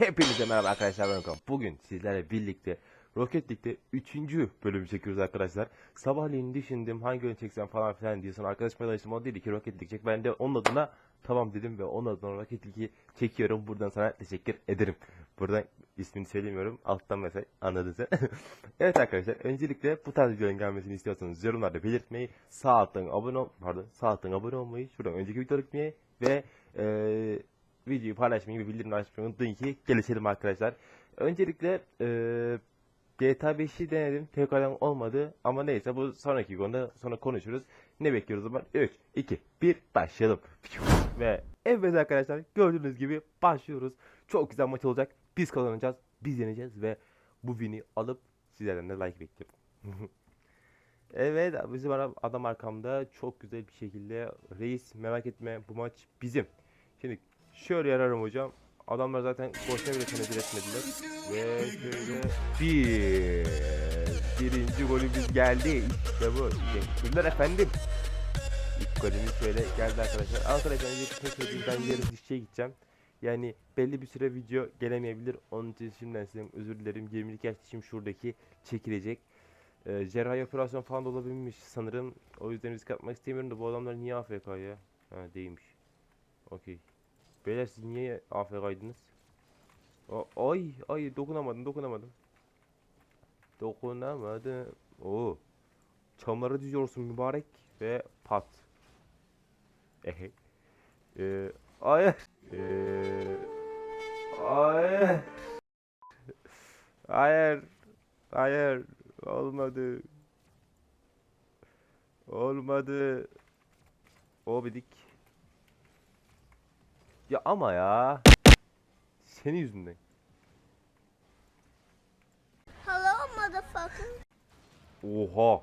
Hepinize merhaba arkadaşlar ben Okan. Bugün sizlerle birlikte Rocket League'de 3. bölümü çekiyoruz arkadaşlar. Sabahleyin düşündüm hangi oyun çeksem falan filan diye sonra arkadaş paylaştım o dedi ki Rocket League çek. Ben de onun adına tamam dedim ve onun adına Rocket League'i çekiyorum. Buradan sana teşekkür ederim. Buradan ismini söylemiyorum. Alttan mesaj anladın sen. evet arkadaşlar öncelikle bu tarz videoların gelmesini istiyorsanız yorumlarda belirtmeyi, sağ alttan abone ol, pardon sağ alttan abone olmayı, şuradan önceki videoları gitmeyi ve eee videoyu paylaşmayı ve bildirimleri açmayı unutmayın ki gelişelim arkadaşlar. Öncelikle eee GTA 5'i denedim. Tekrardan olmadı ama neyse bu sonraki konuda sonra konuşuruz. Ne bekliyoruz o zaman? 3, 2, 1 başlayalım. Ve evet arkadaşlar gördüğünüz gibi başlıyoruz. Çok güzel maç olacak. Biz kazanacağız. Biz yeneceğiz ve bu win'i alıp sizlerden de like bekliyorum. evet bizim adam arkamda çok güzel bir şekilde reis merak etme bu maç bizim. Şimdi şöyle yararım hocam. Adamlar zaten boşuna bile tenezzül etmediler. Ve şöyle bir birinci golümüz geldi. İşte bu. Teşekkürler efendim. İlk golümüz şöyle geldi arkadaşlar. Arkadaşlar söyleyeyim ben yarın dişçiye gideceğim. Yani belli bir süre video gelemeyebilir. Onun için şimdiden size özür dilerim. 20'lik yaş dişim şuradaki çekilecek. Ee, cerrahi operasyon falan da olabilmiş sanırım. O yüzden risk atmak istemiyorum da bu adamlar niye AFK ya? Ha değilmiş. Okey. Beyler siz niye AFK'ydınız? Ay ay dokunamadım dokunamadım. Dokunamadım. Oo. Çamlara diziyorsun mübarek ve pat. Ehe. Ee, hayır. Ee, hayır. Hayır. Hayır. Olmadı. Olmadı. O bidik. Ya ama ya. Senin yüzünden. Hello, motherfucker. Oha.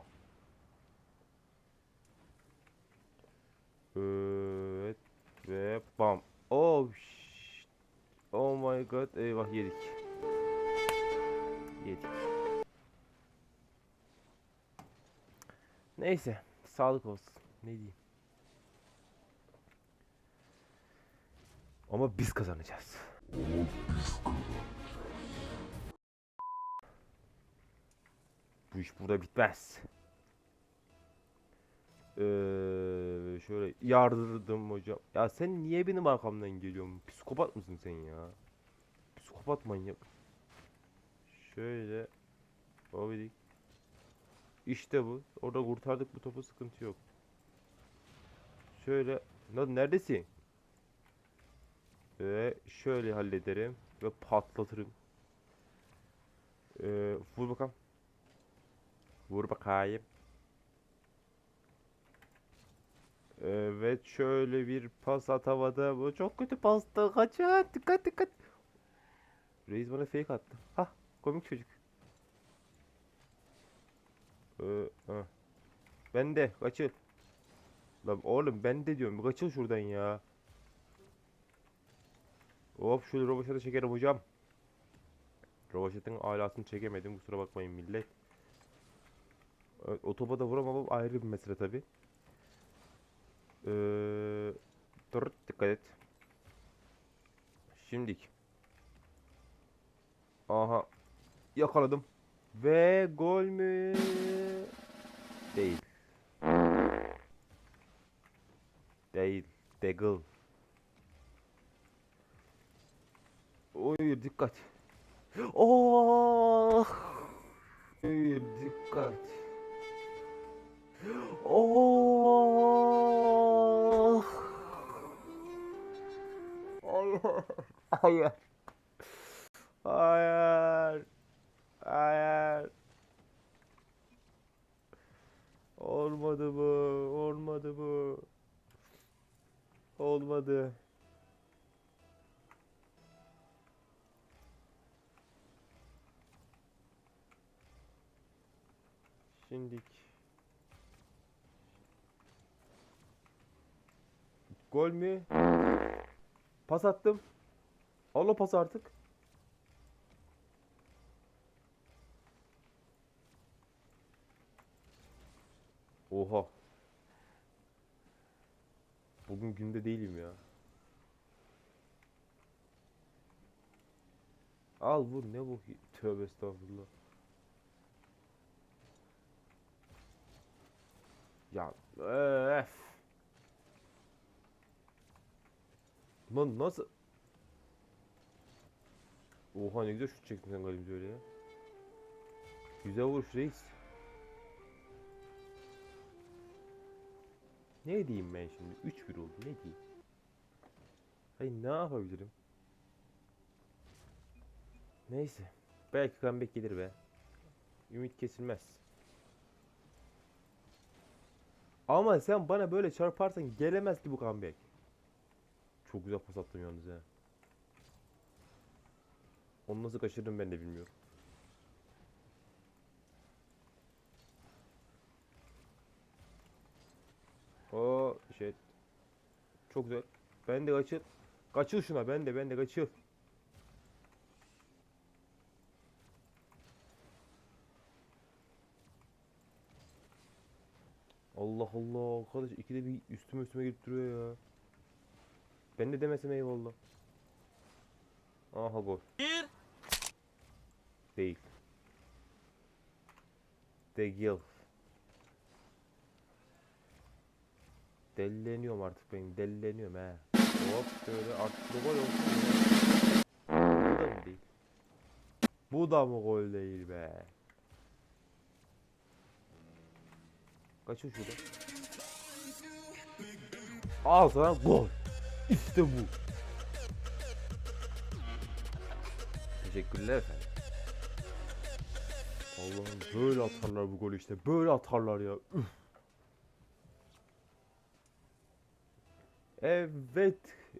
Evet ve bam. Oh shit. Oh my god. Eyvah yedik. Yedik. Neyse. Sağlık olsun. Ne diyeyim. Ama biz kazanacağız. Bu iş burada bitmez. Ee, şöyle yardırdım hocam. Ya sen niye benim arkamdan geliyorsun? Psikopat mısın sen ya? Psikopat manyak. Şöyle. Obidik. İşte bu. Orada kurtardık bu topu sıkıntı yok. Şöyle. Lan neredesin? Ve şöyle hallederim. Ve patlatırım. Ee, vur bakalım. Vur bakayım. Evet şöyle bir pas at havada. Bu çok kötü pastı. Kaçın. Dikkat dikkat. Reis bana fake attı. Hah komik çocuk. Ee. Ben de kaçıl. Lan oğlum ben de diyorum. Kaçıl şuradan ya. Hop şöyle roboşata çekerim hocam. Roboşatın alasını çekemedim. Kusura bakmayın millet. Evet, o topa da vuramamam ayrı bir mesele tabi. Ee, dur dikkat et. Şimdik. Aha. Yakaladım. Ve gol mü? Değil. Değil. Degil. Oy dikkat. Oh! Oy dikkat. Oh! Hayır. Hayır. Hayır. Hayır. Olmadı bu. Olmadı bu. Olmadı. Şimdik. Gol mü? Pas attım. Al o pas artık. Oha. Bugün günde değilim ya. Al vur ne bu? Tövbe estağfurullah. Ya öf. Lan nasıl? Oha ne güzel şut çektin sen galiba öyle ya. Güzel vuruş reis. Ne diyeyim ben şimdi? 3-1 oldu ne diyeyim? Hayır ne yapabilirim? Neyse. Belki comeback gelir be. Ümit kesilmez. Ama sen bana böyle çarparsan gelemez ki bu comeback. Çok güzel pas attım yalnız ya. Onu nasıl kaçırdım ben de bilmiyorum. O şey. Çok güzel. Ben de kaçır. Kaçır şuna ben de ben de kaçır. Allah arkadaş ikide bir üstüme üstüme gelip duruyor ya. Ben de demesem eyvallah. Aha gol. Değil. Değil. Delleniyorum artık ben delleniyorum he. Hop şöyle artık gol olsun. Bu da mı değil? Bu da mı gol değil be? Kaçın şurada. Al sana gol. İşte bu. Teşekkürler efendim. Allah'ım böyle atarlar bu golü işte. Böyle atarlar ya. Üf. Evet.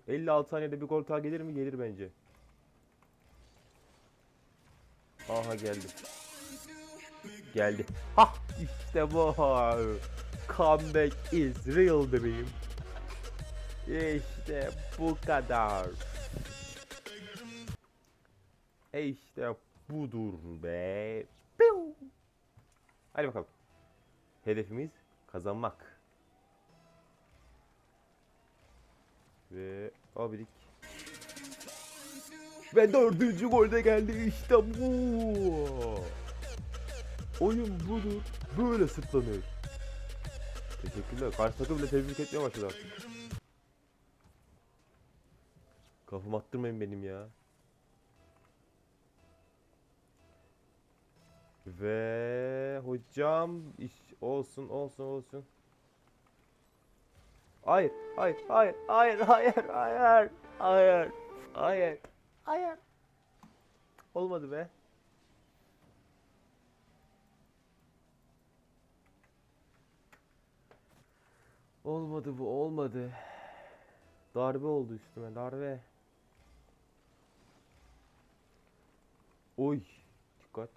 56 saniyede bir gol daha gelir mi? Gelir bence. Aha geldi. Geldi. Ha işte bu. Comeback is real bebeğim. İşte bu kadar. E işte budur be. Piu. Hadi bakalım. Hedefimiz kazanmak. Ve abidik. Ve dördüncü golde geldi işte bu. Oyun budur. Böyle sırtlanıyor. Teşekkürler. Karşı takım bile tebrik etmeye başladı artık. Kafam attırmayın benim ya. Ve hocam iş olsun olsun olsun. Hayır, hayır, hayır, hayır, hayır, hayır, hayır, hayır, hayır. Olmadı be. Olmadı bu, olmadı. Darbe oldu üstüme, darbe. Oy, dikkat.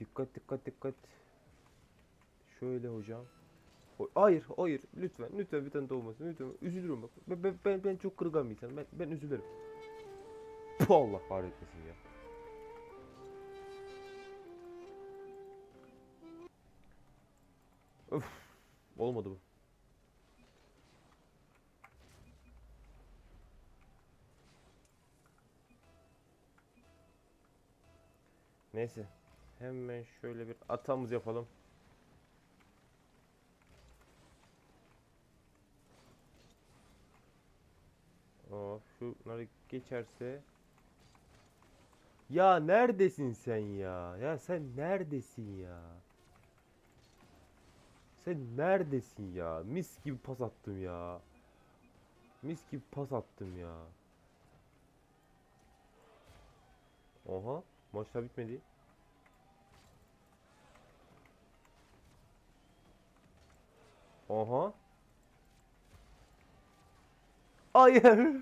Dikkat, dikkat, dikkat. Şöyle hocam. Hayır, hayır. Lütfen, lütfen bir tane de olmasın. Lütfen. Üzülürüm bak. Ben, ben, ben, ben çok kırılgan bir insanım. Ben, ben üzülürüm. Puh, Allah kahretmesin ya. Öf. Olmadı bu. Neyse. Hemen şöyle bir atamız yapalım. Oh, şunları geçerse. Ya neredesin sen ya? Ya sen neredesin ya? Sen neredesin ya? Mis gibi pas attım ya. Mis gibi pas attım ya. Oha, maç bitmedi. Oha. Hayır.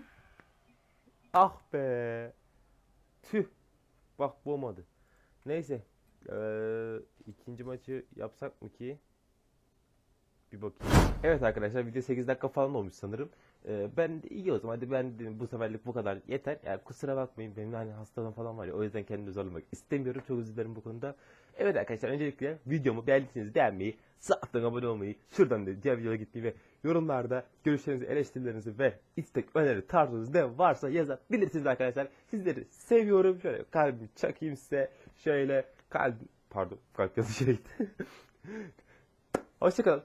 Ah be. Tüh. Bak bu olmadı. Neyse. Ee, ikinci maçı yapsak mı ki? Bir bakayım. Evet arkadaşlar video 8 dakika falan olmuş sanırım. Ee, ben de iyi o zaman hadi ben dedim bu seferlik bu kadar yeter. Yani kusura bakmayın benim hani hastalığım falan var ya o yüzden kendimi zorlamak istemiyorum. Çok özür dilerim bu konuda. Evet arkadaşlar öncelikle videomu beğendiyseniz beğenmeyi, sağdan abone olmayı, şuradan da diğer videoya gitmeyi ve yorumlarda görüşlerinizi, eleştirilerinizi ve istek, öneri, tarzınız ne varsa yazabilirsiniz arkadaşlar. Sizleri seviyorum. Şöyle kalbimi çakayım size. Şöyle kalbim, pardon kalp yazı şeye gitti. Hoşçakalın.